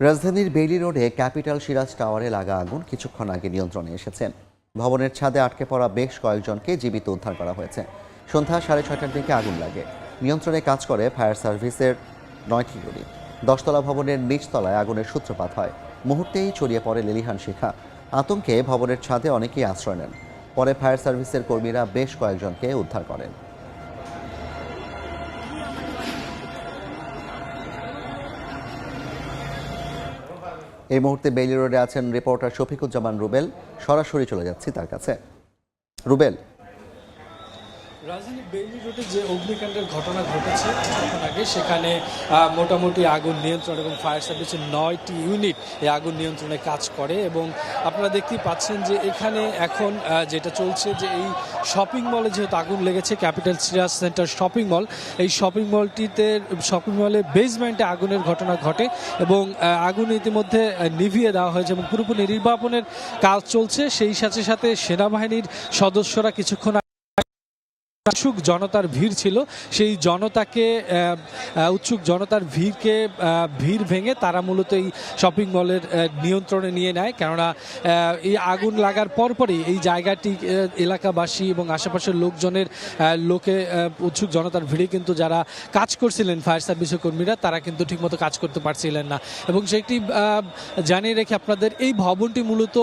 রাজধানীর বেইলি রোডে ক্যাপিটাল সিরাজ টাওয়ারে লাগা আগুন কিছুক্ষণ আগে নিয়ন্ত্রণে এসেছে। ভবনের ছাদে আটকে পড়া বেশ কয়েকজনকে জীবিত উদ্ধার করা হয়েছে। সন্ধ্যা সাড়ে ছয়টার দিকে আগুন লাগে। নিয়ন্ত্রণে কাজ করে ফায়ার সার্ভিসের নয়টি ইউনিট দশতলা ভবনের নিচতলায় আগুনের সূত্রপাত হয়। মুহূর্তেই ছড়িয়ে পড়ে লেলিহান শিখা। আতঙ্কে ভবনের ছাদে অনেকেই আশ্রয় নেন। পরে ফায়ার সার্ভিসের কর্মীরা বেশ কয়েকজনকে উদ্ধার করেন। এই মুহূর্তে বেইলি রোডে আছেন রিপোর্টার শফিকুজ্জামান রুবেল। সরাসরি চলে যাচ্ছি তার কাছে। রুবেল রাজধানী বেইলি রোডে যে অগ্নিকাণ্ডের ঘটনা ঘটেছে কিছুক্ষণ আগে, সেখানে মোটামুটি আগুন নিয়ন্ত্রণ এবং ফায়ার সার্ভিসের নয়টি ইউনিট এই আগুন নিয়ন্ত্রণে কাজ করে এবং আপনারা দেখতেই পাচ্ছেন যে এখানে এখন যেটা চলছে যে এই শপিং মলে যেহেতু আগুন লেগেছে, capital serious center shopping mall, এই শপিং মলটিতে, শপিং মলে বেসমেন্টে আগুনের ঘটনা ঘটে এবং আগুন ইতিমধ্যে নিভিয়ে দেওয়া হয়েছে এবং পুরোপুরি নির্বাপনের কাজ চলছে। সেই সাথে সাথে সেনাবাহিনীর সদস্যরা কিছুক্ষণ উৎসুক জনতার ভিড় ছিল। সেই জনতাকে উৎসুক জনতার ভিড়কে ভিড় ভেঙে তারা মূলত এই শপিং মলের নিয়ন্ত্রণে নিয়ে নেয়। কেননা এই আগুন লাগার পরপরই এই জায়গাটি এলাকাবাসী এবং আশেপাশের লোকজনের লোকে উৎসুক জনতার ভিড়ে কিন্তু যারা কাজ করছিলেন ফায়ার সার্ভিসের কর্মীরা, তারা কিন্তু ঠিকমতো কাজ করতে পারছিলেন না। এবং সেটি জানিয়ে রেখে আপনাদের এই ভবনটি মূলত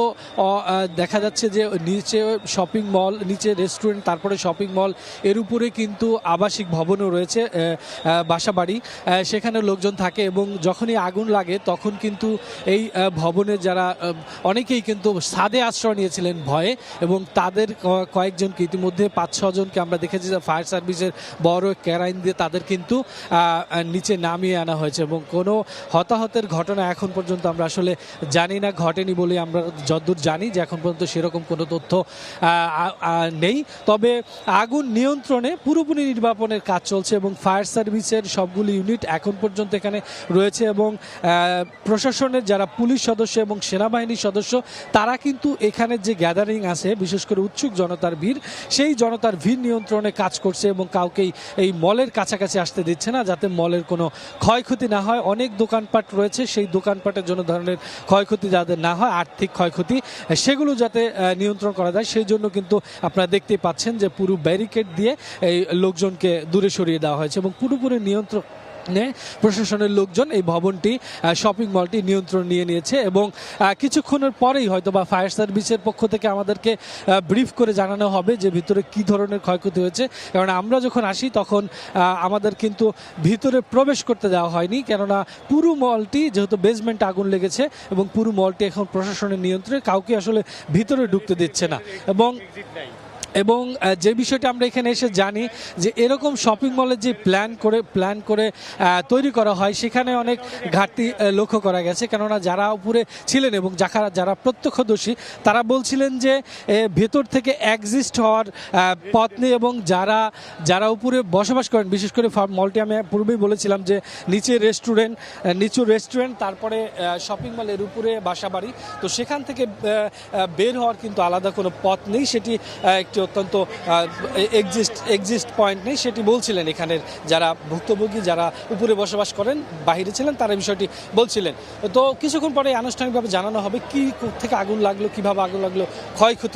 দেখা যাচ্ছে যে নিচে শপিং মল নিচে রেস্টুরেন্ট তারপরে শপিং মল এর উপরে কিন্তু আবাসিক ভবনও রয়েছে আহ, বাসাবাড়ি সেখানে লোকজন থাকে এবং যখনই আগুন লাগে তখন কিন্তু এই ভবনে যারা অনেকেই কিন্তু সাদে আশ্রয় নিয়েছিলেন ভয়ে এবং তাদের কয়েকজনকে ইতিমধ্যে পাঁচ ছজনকে আমরা দেখেছি যে ফায়ার সার্ভিসের বড় ক্যারাইন দিয়ে তাদের কিন্তু নিচে নামিয়ে আনা হয়েছে এবং কোনো হতাহতের ঘটনা এখন পর্যন্ত আমরা আসলে জানি না ঘটেনি বলে আমরা যতদূর জানি যে এখন পর্যন্ত সেরকম কোনো তথ্য নেই। তবে আগুন নিয়ন্ত্রণে পুরোপুরি নির্বাপনের কাজ চলছে এবং ফায়ার সার্ভিসের সবগুলি ইউনিট এখন পর্যন্ত এখানে রয়েছে এবং প্রশাসনের যারা পুলিশ সদস্য এবং সেনাবাহিনীর সদস্য, তারা কিন্তু এখানে যে গ্যাদারিং আছে, বিশেষ করে উৎসুক জনতার ভিড়, সেই জনতার ভিড় নিয়ন্ত্রণে কাজ করছে এবং কাউকেই এই মলের কাছাকাছি আসতে দিচ্ছে না যাতে মলের কোনো ক্ষয়ক্ষতি না হয়। অনেক দোকানপাট রয়েছে, সেই দোকানপাটের জন্য ধরনের ক্ষয়ক্ষতি যাদের না হয়, আর্থিক ক্ষয়ক্ষতি, সেগুলো যাতে নিয়ন্ত্রণ করা যায়। সেই জন্য কিন্তু আপনারা দেখতেই পাচ্ছেন যে পুরো ব্যারিকেড দিয়ে এই লোকজনকে দূরে সরিয়ে দেওয়া হয়েছে এবং পুরোপুরি নিয়ন্ত্রণ প্রশাসনের লোকজন এই ভবনটি শপিং মলটি নিয়ন্ত্রণ নিয়ে নিয়েছে এবং কিছুক্ষণের পরেই হয়তো বা ফায়ার সার্ভিসের পক্ষ থেকে আমাদেরকে ব্রিফ করে জানানো হবে যে ভিতরে কি ধরনের ক্ষয়ক্ষতি হয়েছে। কারণ আমরা যখন আসি তখন আমাদের কিন্তু ভিতরে প্রবেশ করতে দেওয়া হয়নি। কেননা পুরো মলটি যেহেতু বেসমেন্টে আগুন লেগেছে এবং পুরো মলটি এখন প্রশাসনের নিয়ন্ত্রণে, কাউকে আসলে ভিতরে ঢুকতে দিচ্ছে না। এবং এবং যে বিষয়টা আমরা এখানে এসে জানি যে এরকম শপিং মলের যে প্ল্যান করে প্ল্যান করে তৈরি করা হয়, সেখানে অনেক ঘাটতি লক্ষ্য করা গেছে। কেননা যারা উপরে ছিলেন এবং যারা যারা প্রত্যক্ষদর্শী, তারা বলছিলেন যে ভেতর থেকে এক্সিস্ট হওয়ার পথ নেই এবং যারা যারা উপরে বসবাস করেন, বিশেষ করে মলটি আমি পূর্বেই বলেছিলাম যে, নিচে রেস্টুরেন্ট নিচু রেস্টুরেন্ট তারপরে শপিং মলের উপরে বাসাবাড়ি, তো সেখান থেকে বের হওয়ার কিন্তু আলাদা কোনো পথ নেই, সেটি একটি অত্যন্ত এক্সিস্ট এক্সিস্ট পয়েন্ট নেই, সেটি বলছিলেন এখানের যারা ভুক্তভোগী, যারা উপরে বসবাস করেন, বাহিরে ছিলেন, তারা বিষয়টি বলছিলেন। তো কিছুক্ষণ পরে আনুষ্ঠানিকভাবে জানানো হবে কি থেকে আগুন লাগল, কীভাবে আগুন লাগল, ক্ষয়ক্ষতি